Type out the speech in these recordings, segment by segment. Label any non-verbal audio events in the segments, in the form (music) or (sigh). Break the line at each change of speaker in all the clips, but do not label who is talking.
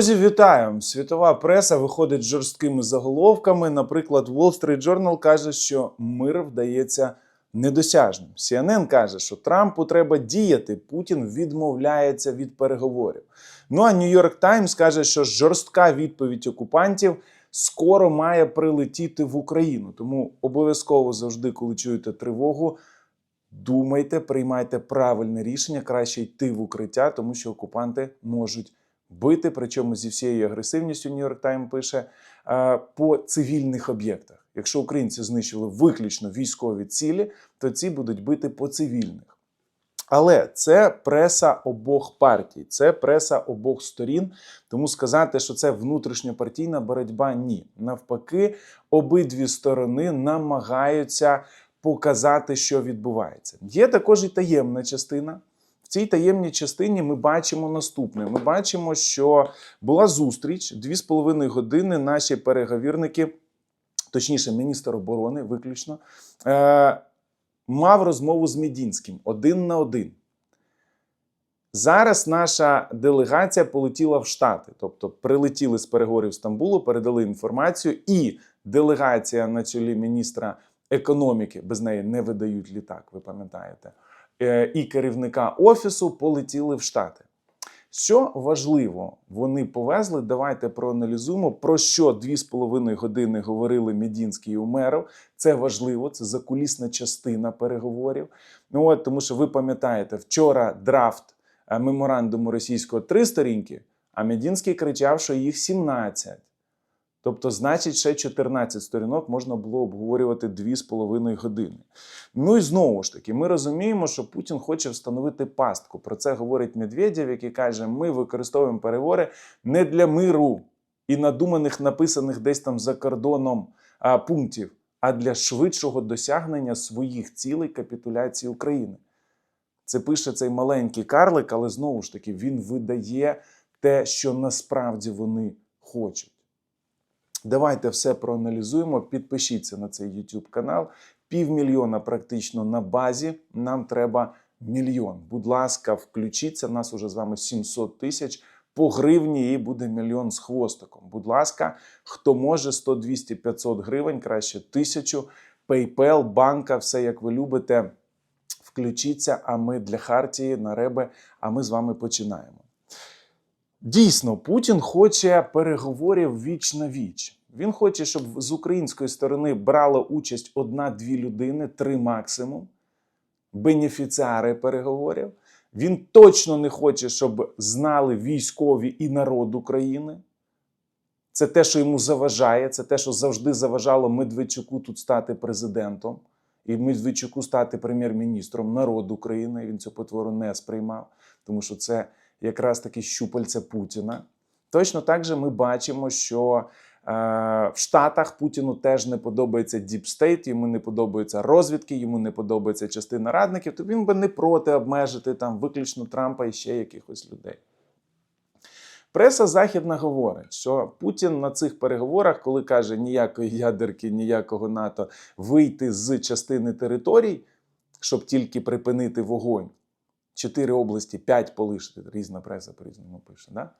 Друзі, вітаю! Світова преса виходить з жорсткими заголовками. Наприклад, Wall Street Journal каже, що мир вдається недосяжним. CNN каже, що Трампу треба діяти. Путін відмовляється від переговорів. Ну а New York Times каже, що жорстка відповідь окупантів скоро має прилетіти в Україну. Тому обов'язково завжди, коли чуєте тривогу, думайте, приймайте правильне рішення, краще йти в укриття, тому що окупанти можуть бити, причому зі всією агресивністю York Times пише е, по цивільних об'єктах. Якщо українці знищили виключно військові цілі, то ці будуть бити по цивільних. Але це преса обох партій, це преса обох сторін. Тому сказати, що це внутрішньопартійна боротьба ні. Навпаки, обидві сторони намагаються показати, що відбувається. Є також і таємна частина. Цій таємній частині ми бачимо наступне: ми бачимо, що була зустріч дві з половиною години. Наші переговірники, точніше, міністр оборони, виключно, е, мав розмову з Медінським один на один. Зараз наша делегація полетіла в Штати, тобто прилетіли з переговорів Стамбулу, передали інформацію, і делегація на чолі міністра економіки, без неї не видають літак, ви пам'ятаєте, і керівника офісу полетіли в Штати. Що важливо, вони повезли. Давайте проаналізуємо, про що дві з половиною години говорили Медінський і Умеров. Це важливо, це закулісна частина переговорів. Ну от тому, що ви пам'ятаєте, вчора драфт е, меморандуму російського три сторінки, а Медінський кричав, що їх 17. Тобто, значить, ще 14 сторінок можна було обговорювати 2,5 години. Ну і знову ж таки, ми розуміємо, що Путін хоче встановити пастку. Про це говорить Медведєв, який каже: ми використовуємо переговори не для миру і надуманих, написаних десь там за кордоном а, пунктів, а для швидшого досягнення своїх цілей капітуляції України. Це пише цей маленький карлик, але знову ж таки він видає те, що насправді вони хочуть. Давайте все проаналізуємо. Підпишіться на цей YouTube канал. Півмільйона практично на базі. Нам треба мільйон. Будь ласка, включіться. Нас уже з вами 700 тисяч. По гривні і буде мільйон з хвостиком. Будь ласка, хто може 100, 200, 500 гривень, краще тисячу. PayPal, банка, все як ви любите. Включіться. А ми для Хартії на Ребе. А ми з вами починаємо. Дійсно, Путін хоче переговорів віч на віч. Він хоче, щоб з української сторони брала участь одна-дві людини, три максимум, бенефіціари переговорів. Він точно не хоче, щоб знали військові і народ України. Це те, що йому заважає, це те, що завжди заважало Медведчуку тут стати президентом, і Медведчуку стати прем'єр-міністром народу України. Він цю потвору не сприймав, тому що це якраз таки щупальця Путіна. Точно так же ми бачимо, що е, в Штатах Путіну теж не подобається діпстейт, йому не подобаються розвідки, йому не подобається частина радників, то він би не проти обмежити там виключно Трампа і ще якихось людей. Преса західна говорить, що Путін на цих переговорах, коли каже ніякої ядерки, ніякого НАТО, вийти з частини територій, щоб тільки припинити вогонь. Чотири області, п'ять полишити. Різна преса по-різному пише. Да?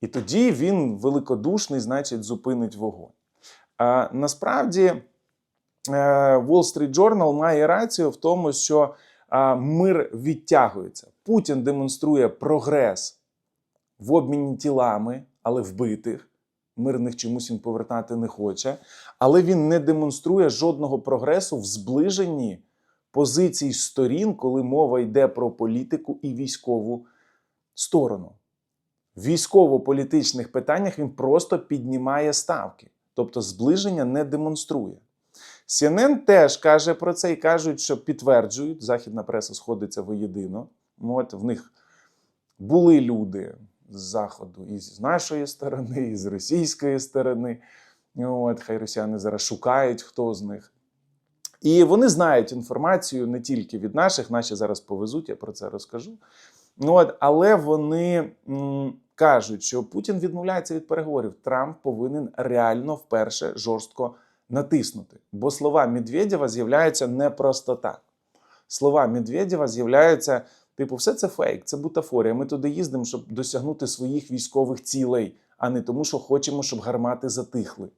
І тоді він великодушний, значить, зупинить вогонь. А насправді е, Wall Street Journal має рацію в тому, що мир відтягується. Путін демонструє прогрес в обміні тілами, але вбитих. Мирних чомусь він повертати не хоче. Але він не демонструє жодного прогресу в зближенні позицій сторін, коли мова йде про політику і військову сторону. В військово-політичних питаннях він просто піднімає ставки, тобто зближення не демонструє. CNN теж каже про це і кажуть, що підтверджують, західна преса сходиться воєдино. От в них були люди з заходу і з нашої сторони, і з російської сторони. От, хай росіяни зараз шукають, хто з них. І вони знають інформацію не тільки від наших, наші зараз повезуть, я про це розкажу. Ну, от, Але вони м, кажуть, що Путін відмовляється від переговорів. Трамп повинен реально вперше жорстко натиснути. Бо слова Медведєва з'являються не просто так. Слова Медведєва з'являються Типу, все це фейк, це бутафорія. Ми туди їздимо, щоб досягнути своїх військових цілей, а не тому, що хочемо, щоб гармати затихли.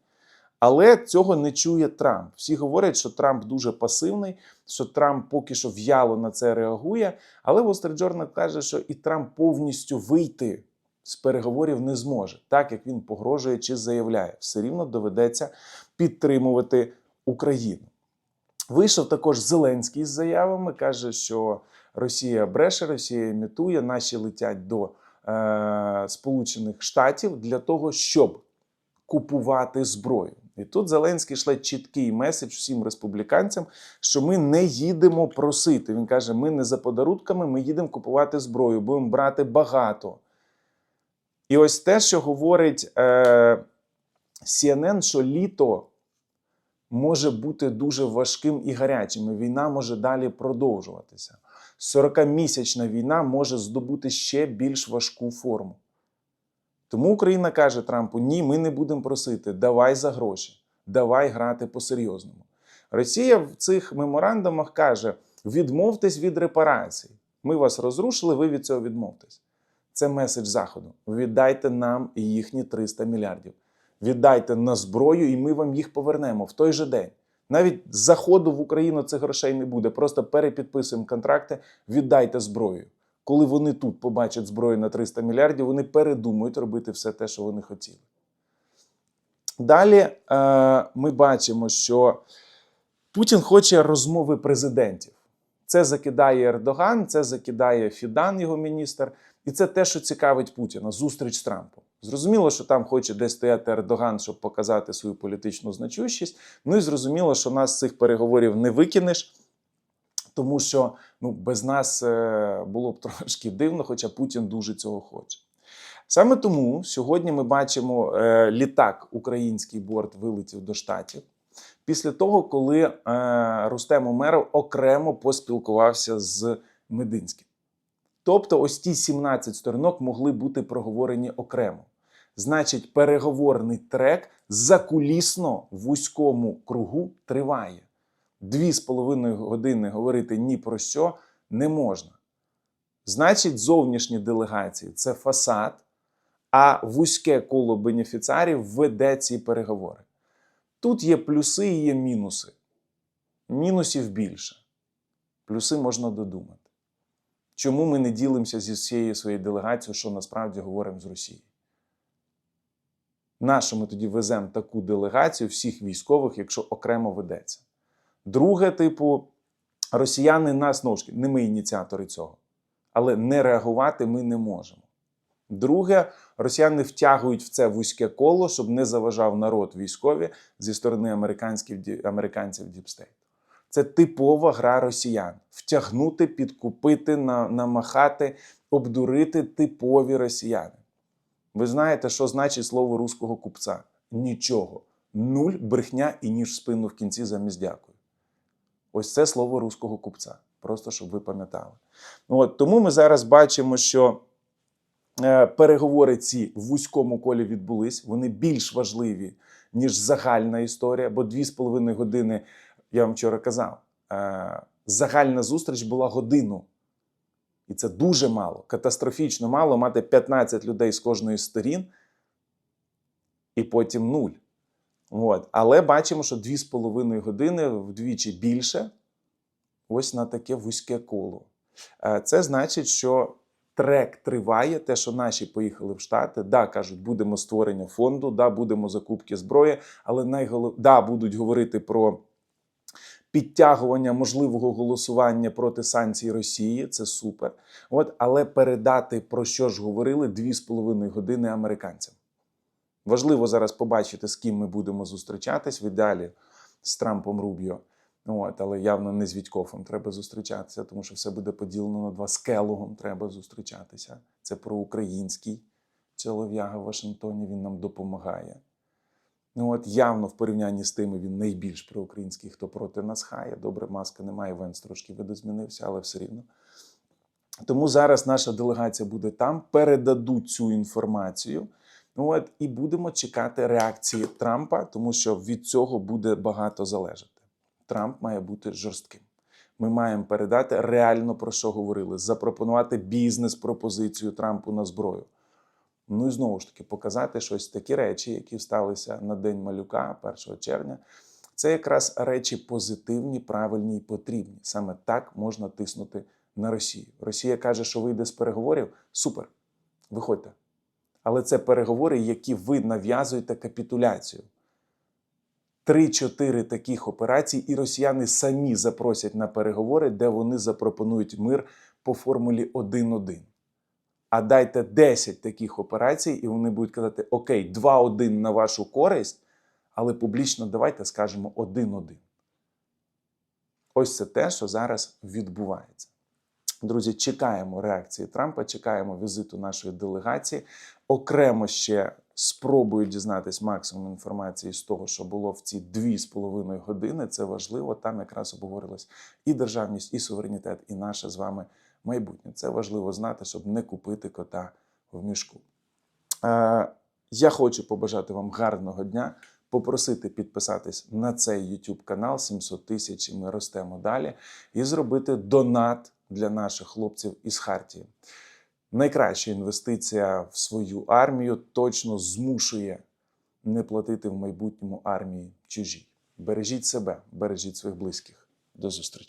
Але цього не чує Трамп. Всі говорять, що Трамп дуже пасивний, що Трамп поки що в'яло на це реагує. Але Street каже, що і Трамп повністю вийти з переговорів не зможе, так як він погрожує чи заявляє. Все рівно доведеться підтримувати Україну. Вийшов також Зеленський з заявами, каже, що Росія бреше, Росія імітує, наші летять до е, Сполучених Штатів для того, щоб купувати зброю. І тут Зеленський шле чіткий меседж всім республіканцям, що ми не їдемо просити. Він каже: ми не за подарунками, ми їдемо купувати зброю, будемо брати багато. І ось те, що говорить е, CNN, що літо може бути дуже важким і гарячим. і Війна може далі продовжуватися. 40-місячна війна може здобути ще більш важку форму. Тому Україна каже Трампу: ні, ми не будемо просити, давай за гроші, давай грати по-серйозному. Росія в цих меморандумах каже: відмовтесь від репарацій. Ми вас розрушили, ви від цього відмовтесь. Це меседж Заходу. Віддайте нам їхні 300 мільярдів. Віддайте на зброю, і ми вам їх повернемо в той же день. Навіть з заходу в Україну цих грошей не буде. Просто перепідписуємо контракти, віддайте зброю. Коли вони тут побачать зброю на 300 мільярдів, вони передумають робити все те, що вони хотіли. Далі е, ми бачимо, що Путін хоче розмови президентів. Це закидає Ердоган, це закидає Фідан, його міністр. І це те, що цікавить Путіна зустріч з Трампом. Зрозуміло, що там хоче десь стояти Ердоган, щоб показати свою політичну значущість. Ну і зрозуміло, що нас з цих переговорів не викинеш, тому що ну, без нас е, було б (laughs) трошки дивно, хоча Путін дуже цього хоче. Саме тому сьогодні ми бачимо е, літак, український борт вилетів до штатів. Після того, коли е, Рустем Умеров окремо поспілкувався з Мединським. Тобто, ось ті 17 сторінок могли бути проговорені окремо. Значить, переговорний трек закулісно в вузькому кругу триває. Дві з половиною години говорити ні про що не можна. Значить, зовнішні делегації це фасад, а вузьке коло бенефіціарів веде ці переговори. Тут є плюси і є мінуси. Мінусів більше. Плюси можна додумати. Чому ми не ділимося зі всією своєю делегацією, що насправді говоримо з Росією? Нащо ми тоді веземо таку делегацію всіх військових, якщо окремо ведеться? Друге, типу, росіяни нас знову не ми ініціатори цього, але не реагувати ми не можемо. Друге, росіяни втягують в це вузьке коло, щоб не заважав народ військові зі сторони американських американців Діпстейт. Це типова гра росіян: втягнути, підкупити, намахати, обдурити типові росіяни. Ви знаєте, що значить слово руського купця? Нічого. Нуль, брехня і ніж в спину в кінці замість дякую. Ось це слово руського купця. Просто щоб ви пам'ятали. Ну, от, тому ми зараз бачимо, що е, переговори ці в вузькому колі відбулись. Вони більш важливі, ніж загальна історія, бо дві з половиною години, я вам вчора казав, е, загальна зустріч була годину. І це дуже мало, катастрофічно мало мати 15 людей з кожної сторін, і потім нуль. От. Але бачимо, що 2,5 години вдвічі більше ось на таке вузьке коло. Е, Це значить, що трек триває, те, що наші поїхали в Штати, да, кажуть, будемо створення фонду, да, будемо закупки зброї, але найголов... да, будуть говорити про підтягування можливого голосування проти санкцій Росії. Це супер. От, але передати про що ж говорили 2,5 години американцям. Важливо зараз побачити, з ким ми будемо зустрічатись в ідеалі з Трампом Рубіо. От, але явно не з Вітькофом треба зустрічатися, тому що все буде поділено на два. З Келогом треба зустрічатися. Це проукраїнський чолов'яга в Вашингтоні. Він нам допомагає. Ну от явно в порівнянні з тими він найбільш проукраїнський, хто проти нас хає. Добре, маска немає, Венс трошки видозмінився, але все рівно. Тому зараз наша делегація буде там, передадуть цю інформацію. Ну от і будемо чекати реакції Трампа, тому що від цього буде багато залежати. Трамп має бути жорстким. Ми маємо передати реально про що говорили, запропонувати бізнес-пропозицію Трампу на зброю. Ну і знову ж таки показати щось такі речі, які сталися на День малюка 1 червня. Це якраз речі позитивні, правильні і потрібні. Саме так можна тиснути на Росію. Росія каже, що вийде з переговорів. Супер, виходьте. Але це переговори, які ви нав'язуєте капітуляцію. Три-чотири таких операцій, і росіяни самі запросять на переговори, де вони запропонують мир по формулі 1-1. А дайте 10 таких операцій, і вони будуть казати: Окей, 2-1 на вашу користь, але публічно давайте скажемо 1-1. Ось це те, що зараз відбувається. Друзі, чекаємо реакції Трампа, чекаємо візиту нашої делегації. Окремо ще спробую дізнатись максимум інформації з того, що було в ці дві з половиною години. Це важливо. Там якраз обговорилась і державність, і суверенітет, і наше з вами майбутнє. Це важливо знати, щоб не купити кота в мішку. Е, я хочу побажати вам гарного дня. Попросити підписатись на цей YouTube канал 700 тисяч, ми ростемо далі, і зробити донат для наших хлопців із Хартії. Найкраща інвестиція в свою армію точно змушує не платити в майбутньому армії чужій. Бережіть себе, бережіть своїх близьких. До зустрічі.